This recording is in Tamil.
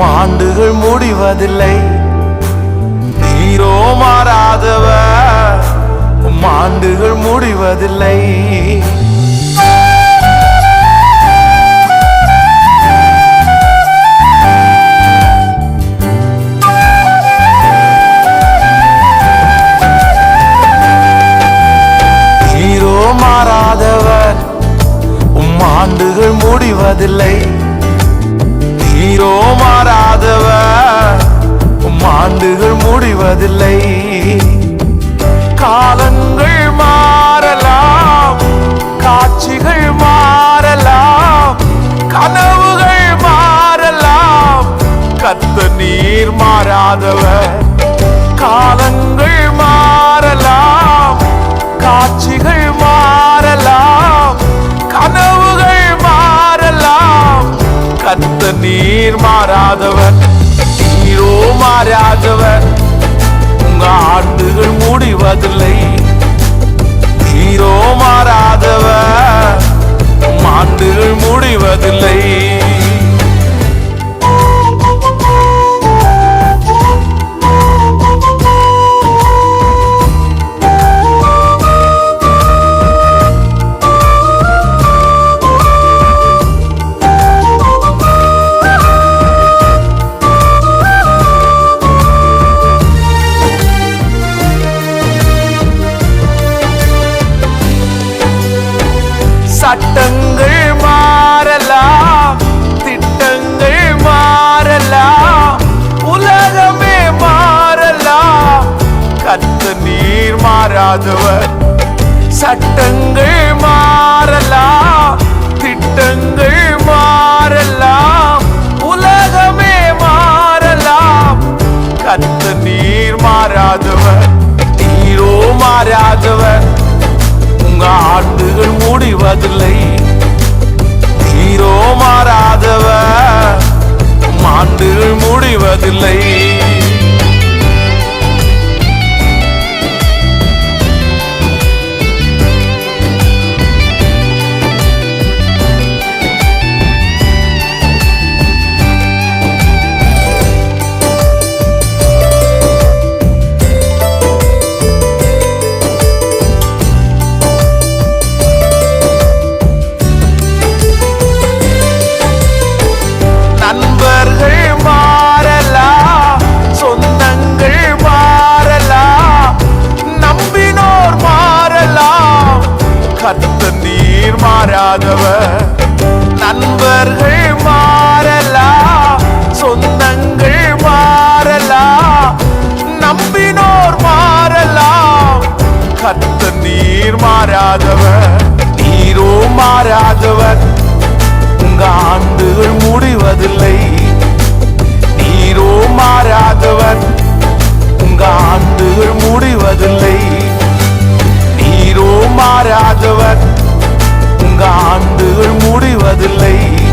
ஆண்டுகள் முடிவதில்லை. நீரோ மாறாதவ உம் ஆண்டுகள் முடிவதில்லை. மாறாதவர் உம் ஆண்டுகள் முடிவதில்லை. நீரோ மாறாதவ உம் ஆண்டுகள் முடிவதில்லை. காலங்கள் மாறலாம். காட்சிகள் மாறலாம். கனவுகள் மாறலாம். கத்த நீர் மாறாதவ காலங்கள் மாறலாம். காட்சிகள் நீர் மாறாதவர் நீரோ மாறாதவர். உங்க ஆண்டுகள் முடிவதில்லை. சட்டங்கள் மாறலாம் திட்டங்கள் மாறலாம் உலகமே மாறலாம். கத்த நீர் மாறாதவர் சட்டங்கள் மாறலாம் திட்டங்கள் மாறாதவர் நண்பர்கள் மாறலா சொந்தங்கள் மாறலா நம்பினோர் மாறலாம் கத்த நீர் மாறாதவர் நீரோ மாறாதவர். உங்க ஆண்டுகள் முடிவதில்லை. போவதில்லை